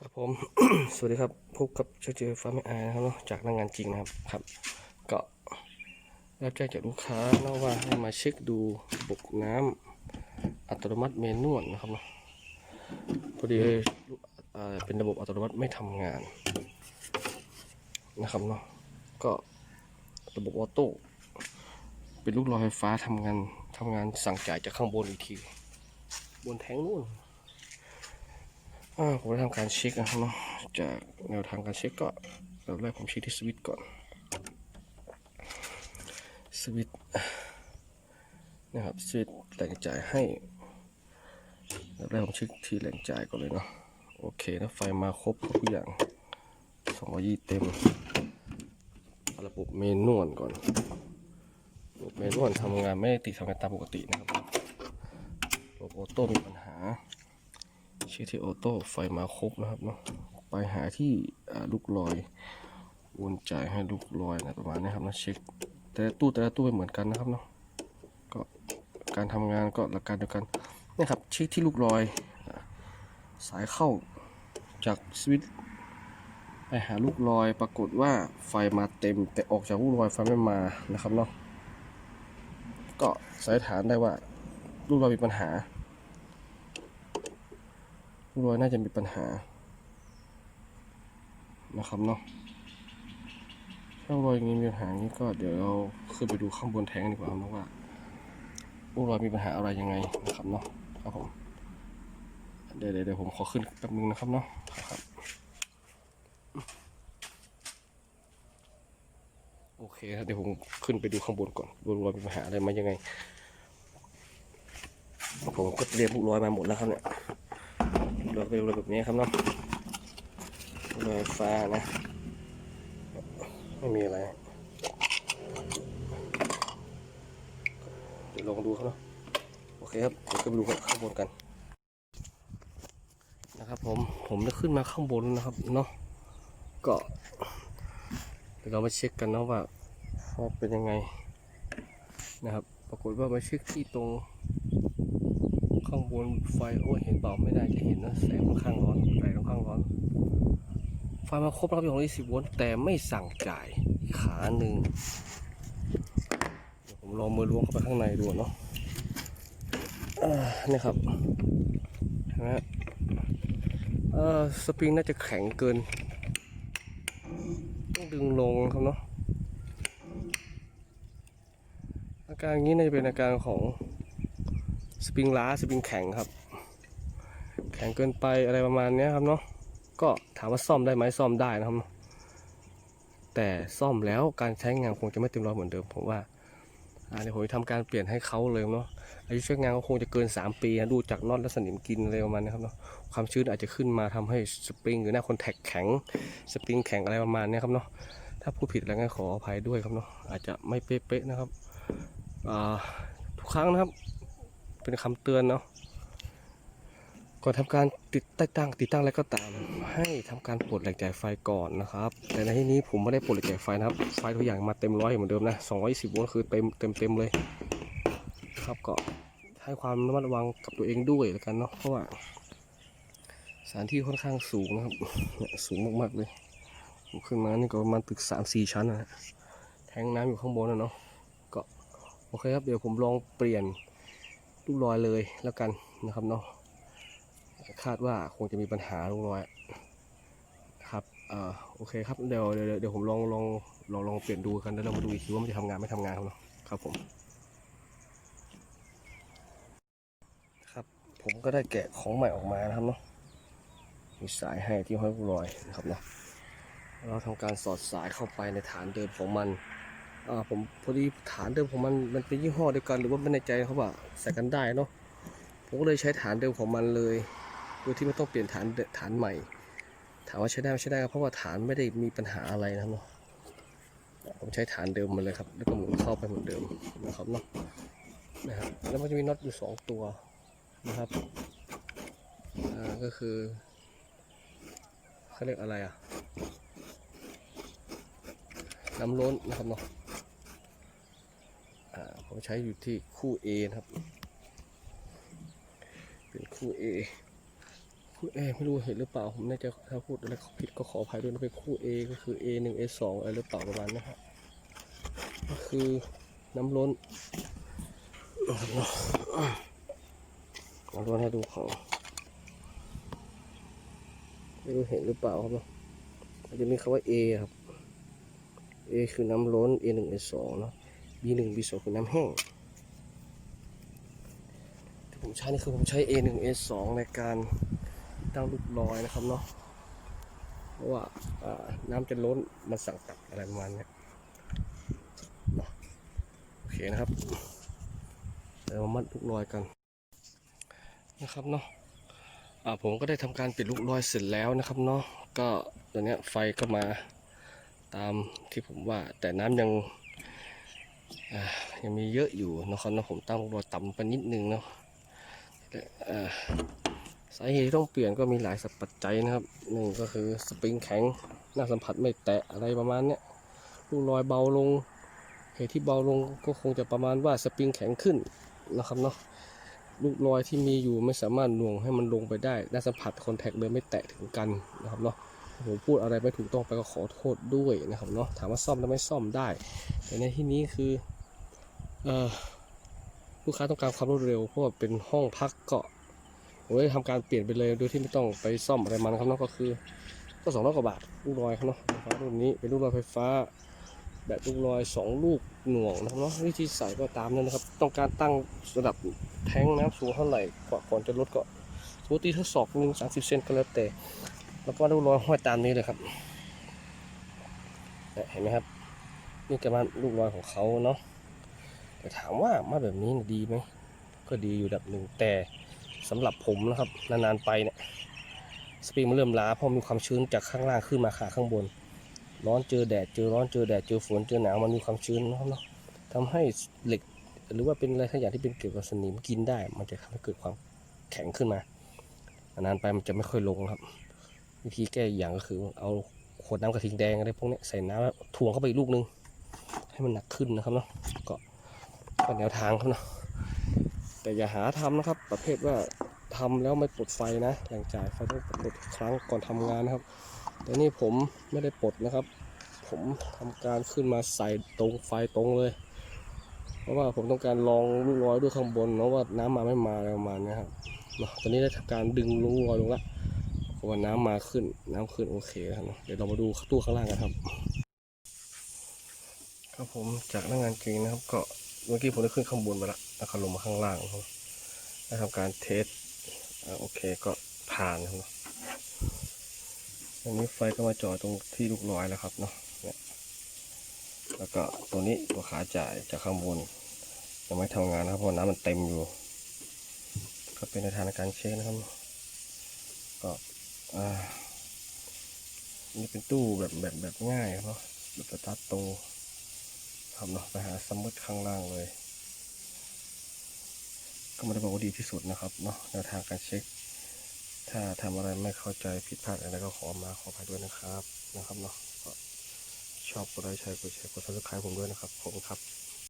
ครับผม สวัสดีครับ พบกับเจ้าเจอฟ้าไม่อายนะครับเนาะ จากหนักงานจริงนะครับ ครับ ก็รับแจ้งจากลูกค้าเนาะว่าให้มาเช็คดูระบบน้ำอัตโนมัติเมนวลนะครับเนาะ พอดีเป็นระบบอัตโนมัติไม่ทำงานนะครับเนาะ ก็ระบบออโต้ เป็นลูกรอยไฟฟ้าทำงานทำงานสั่งจ่ายจากข้างบนอีกที บนแทงนู่น ผมได้ทำการเช็คนะครับเนาะจากแนวทางการเช็คก็แบบแรกผมเช็คที่สวิตช์ก่อน สวิตช์นะครับสวิตช์แหล่งจ่ายให้แบบแรกผมเช็คที่แหล่งจ่ายก่อนเลยเนาะโอเคนะไฟมาครบทุกอย่างสองยี่เต็มระบบเมนวลก่อนระบบเมนวลทำงานไม่ได้ติดทำงานตามปกตินะครับระบบออโต้มีปัญหา ช็คที่ออโต้ไฟมาครบนะครับเนาะไปหาที่ลูกลอยวนจ่ายให้ลูกลอยนะประมาณนี้ครับนะเช็คแต่ตู้แต่ละตู้ไม่เหมือนกันนะครับเนาะก็การทำงานก็หลักการเดียวกันนี่ครับเช็คที่ลูกลอยสายเข้าจากสวิตช์ไปหาลูกลอยปรากฏว่าไฟมาเต็ม แต่ออกจากลูกลอยไฟไม่มานะครับเนาะก็สันนิษฐานได้ว่าลูกลอยมีปัญหา ลูกลอยน่าจะมีปัญหา นะครับเนาะถ้าลูกลอยอย่างนี้มีปัญหานี้ก็เดี๋ยวเราขึ้นไปดูข้างบนแทงดีกว่าครับว่าลูกลอยมีปัญหาอะไรยังไงนะครับเนาะครับผมเดี๋ยวเดี๋ยวผมขอขึ้นแป๊บนึงนะครับเนาะครับโอเคครับเดี๋ยวผมขึ้นไปดูข้างบนก่อนว่าลูกลอยมีปัญหาอะไรมายังไงผมก็เตรียมลูกลอยมาหมดแล้วครับเนี่ย เราเป็นแบบนี้ครับเนาะไฟฟ้านะ ไม่มีอะไรเดี๋ยวลองดูครับเนาะโอเคครับเดี๋ยวก็ไปดูข้างบนกัน นะครับผมผมได้ขึ้นมาข้างบนนะครับเนาะก็เดี๋ยวเรามาเช็คกันเนาะว่าว่าเป็นยังไงนะครับ ปรากฏว่ามาเช็คที่ตรง ข้างบนไฟโอ้ยเห็นเปล่าไม่ได้จะเห็นนะแสงค่อนข้างร้อนแสงค่อนข้างร้อนไฟมาครบแล้วครับของ20โวลต์แต่ไม่สั่งจ่ายขาหนึ่งผมลองมือล้วงเข้าไปข้างในดูเนาะนี่ครับนไหมฮะเอ่อสปริงน่าจะแข็งเกิน ต้องดึงลงครับเนาะอาการอย่างนี้น่าจะเป็นอาการของ สปริงล้าสปริงแข็งครับ แข็งเกินไปอะไรประมาณนี้ครับเนาะก็ถามว่าซ่อมได้ไหมซ่อมได้นะครับ แต่ซ่อมแล้วการใช้งานคงจะไม่เต็มร้อยเหมือนเดิมผมว่าอ่าเดี๋ยวผมทำการเปลี่ยนให้เขาเลยเนาะอายุใช้งานก็คงจะเกิน 3 ปีนะดูจากน็อตและสนิมกินอะไรประมาณนี้ครับเนาะความชื้นอาจจะขึ้นมาทำให้สปริงหรือหน้าคอนแทคแข็งสปริงแข็งอะไรประมาณนี้ครับเนาะถ้าพูดผิดแล้วก็ขออภัยด้วยครับเนาะอาจจะไม่เป๊ะๆนะครับทุกครั้งนะครับ เป็นคำเตือนเนาะก่อนทำการติดตั้งตั้งติดตั้งอะไรก็ตาม ให้ทำการปลดแหลกจ่ายไฟก่อนนะครับ แต่ในที่นี้ผมไม่ได้ปลดแหลกจ่ายไฟนะครับ ไฟทุกอย่างมาเต็มร้อยเหมือนเดิมนะ220โวลต์คือเต็มเต็มเต็มเลยครับก็ให้ความระมัดระวังกับตัวเองด้วยแล้วกันเนาะเพราะว่าสถานที่ค่อนข้างสูงนะครับ สูงมากๆเลยผมขึ้นมานี่ก็ประมาณตึก3-4ชั้นนะฮะแทงน้ำอยู่ข้างบนนะเนาะก็โอเคครับเดี๋ยวผมลองเปลี่ยน ลูกลอยเลยแล้วกันนะครับเนาะคาดว่าคงจะมีปัญหาลูกลอยครับเอ่าโอเคครับเดี๋ยวเดี๋ยวเดี๋ยวผมลองลองลองลองเปลี่ยนดูกันแล้วเรามาดูอีกทีว่ามันจะทำงานไม่ทำงานครับเนาะครับผม ครับผมก็ได้แกะของใหม่ออกมานะครับเนาะมีสายให้ที่ห้อยลูกลอยนะครับเนาะเราทำการสอดสายเข้าไปในฐานเดิมของมัน อ่าผมพอดีฐานเดิมของมันมันเป็นยี่ห้อเดียวกัน หรือว่าไม่แน่ใจเขาว่าใส่กันได้เนาะผมก็เลยใช้ฐานเดิมของมันเลยโดยที่ไม่ต้องเปลี่ยนฐานเดิฐานใหม่ ถามว่าใช้ได้ไม่ใช้ได้ก็เพราะว่าฐานไม่ได้มีปัญหาอะไรนะครับเนาะผมใช้ฐานเดิมมาเลยครับ แล้วก็หมุนเข้าไปเหมือนเดิมนะครับเนาะนะครับแล้วมันจะมีน็อตอยู่สองตัวนะครับอ่าก็คือเขาเรียกอะไรอะน้ำล้นนะครับเนาะ ผมใช้อยู่ที่คู่ A นะครับ เป็นคู่ A คู่คู่เอไม่รู้เห็นหรือเปล่า ผมน่าจะถ้าพูดอะไรผิดก็ขออภัยด้วยนะเป็นคู่ A ก็คือ A หนึ่ง A สองอะไรหรือเปล่าประมาณนี้ครับก็คือน้ำล้นน้ำล้นให้ดูเของไม่รู้เห็นหรือเปล่าครับเนาะมันจะมีคำว่า A ครับ A คือน้ำล้น A หนึ่ง A สองเนาะ B หนึ่ง B สองคือน้ำแห้งที่ผมใช้นี่คือผมใช้ A หนึ่ง A สองในการตั้งลูกลอยนะครับเนาะเพราะว่าน้ำจะล้นมันสั่งตัดอะไรประมาณเนี้ยเนาะโอเคนะครับเดี๋ยวมามัดลูกลอยกันนะครับเนาะอ่าผมก็ได้ทำการปิดลูกลอยเสร็จแล้วนะครับเนาะก็ตัวเนี้ไฟก็มาตามที่ผมว่าแต่น้ำยัง ยังมีเยอะอยู่นะครับนะผมตั้งลูกลอยต่ำไปนิดนึงเนาะสาเหตุที่ต้องเปลี่ยนก็มีหลายสัปัจจัยนะครับหนึ่งก็คือสปริงแข็งหน้าสัมผัสไม่แตะอะไรประมาณเนี้ยลูกลอยเบาลง เหตุที่เบาลงก็คงจะประมาณว่าสปริงแข็งขึ้นนะครับเนาะลูกลอยที่มีอยู่ไม่สามารถหน่วงให้มันลงไปได้หน้าสัมผัสคอนแทคเลยไม่แตะถึงกันนะครับเนาะ ผมพูดอะไรไม่ถูกต้องไปก็ขอโทษด้วยนะครับเนาะถามว่าซ่อมได้ไหมซ่อมได้ แต่ในที่นี้คือเออลูกค้าต้องการความรวดเร็วเพราะว่าเป็นห้องพักเก็ผมได้ทำการเปลี่ยนไปเลยโดยที่ไม่ต้องไปซ่อมอะไรมันครับเนาะก็คือ ก็สองร้อยกว่าบาทลูกลอยครับเนาะไฟฟ้ารุ่นนี้เป็นลูกลอยไฟฟ้าแบบลูกลอยสองลูกหน่วงนะครับเนาะวิธีใส่ก็ตามนั้นนะครับ ต้องการตั้งระดับแทงน้ำสูงเท่าไหร่กว่าก่อนจะลดก็สมมติทดสอบหนึ่งสามสิบเซนก็แล้วแต่ แล้วก็ลูกลอยห้อยตามนี้เลยครับเห็นไหมครับ นี่จะมาลูกลอยของเขาเนาะแต่ถามว่ามาแบบนี้นะดีไหมก็ดีอยู่ระดับหนึ่งแต่สำหรับผมนะครับนานๆไปเนี่ยสปริงมันเริ่มล้าเพราะมีความชื้นจากข้างล่างขึ้นมาขาข้างบน ร้อนเจอแดดเจอร้อนเจอแดดเจอฝนเจอหนาวมันมีความชื้นนะครับเนาะทำให้เหล็กหรือว่าเป็นอะไรทั้งอย่างที่เป็นเกี่ยวกับสนิมกินได้ มันจะทำให้เกิดความแข็งขึ้นมานานๆไปมันจะไม่ค่อยลงครับ วิธีแก้อย่างก็คือเอาขวดน้ำกระทิงแดงอะไรพวกนี้ใส่น้ำแล้วถ่วงเข้าไปอีกลูกนึง ให้มันหนักขึ้นนะครับเนาะก็ก็แนวทางครับเนาะแต่อย่าหาทำนะครับ ประเภทว่าทำแล้วไม่ปลดไฟนะหลังจ่ายไฟต้องปลดครั้งก่อนทำงานนะครับ แต่นี่ผมไม่ได้ปลดนะครับ ผมทำการขึ้นมาใส่ตรงไฟตรงเลย เพราะว่าผมต้องการลองลูกร้อยด้วยข้างบนเนาะว่าน้ำมาไม่มาอะไรประมาณเนี้ยครับเนาะตอนนี้ได้ทำการดึงลูกร้อยลงละเพ ราะว่าน้ำมาขึ้น น้ำขึ้นโอเคครับเดี๋ยวเรามาดูตู้ข้างล่างกันครับ ครับผมจากหน้างานจริงนะครับ ก็เมื่อกี้ผมได้ขึ้นข้างบนไปละแล้วก็ลงมาข้างล่างครับได้ทำการเทสโอเคก็ผ่านครับอันนี้ไฟก็มาจอดตรงที่ลูกลอยแล้วครับเนาะเนี่ยแล้วก็ตัวนี้ตัวขาจ่ายจากข้างบนยังไม่ทำงานนะครับเพราะน้ำมันเต็มอยู่ ก็เป็นในทางการเช็คนะครับก็ นี่เป็นตู้แบบแบบแบบง่ายเนาะแบบสตาร์ทโตทำเนาะไปหาสมุดข้างล่างเลย ก็ไม่ได้บอกว่าดีที่สุดนะครับเนาะแนวทางการเช็ค ถ้าทำอะไรไม่เข้าใจผิดพลาดอะไรก็ขอมาขออภัยด้วยนะครับนะครับเนาะชอบกดไลค์แชร์กดแชร์กดซับสไครต์ผมด้วยนะครับขอบคุณครับ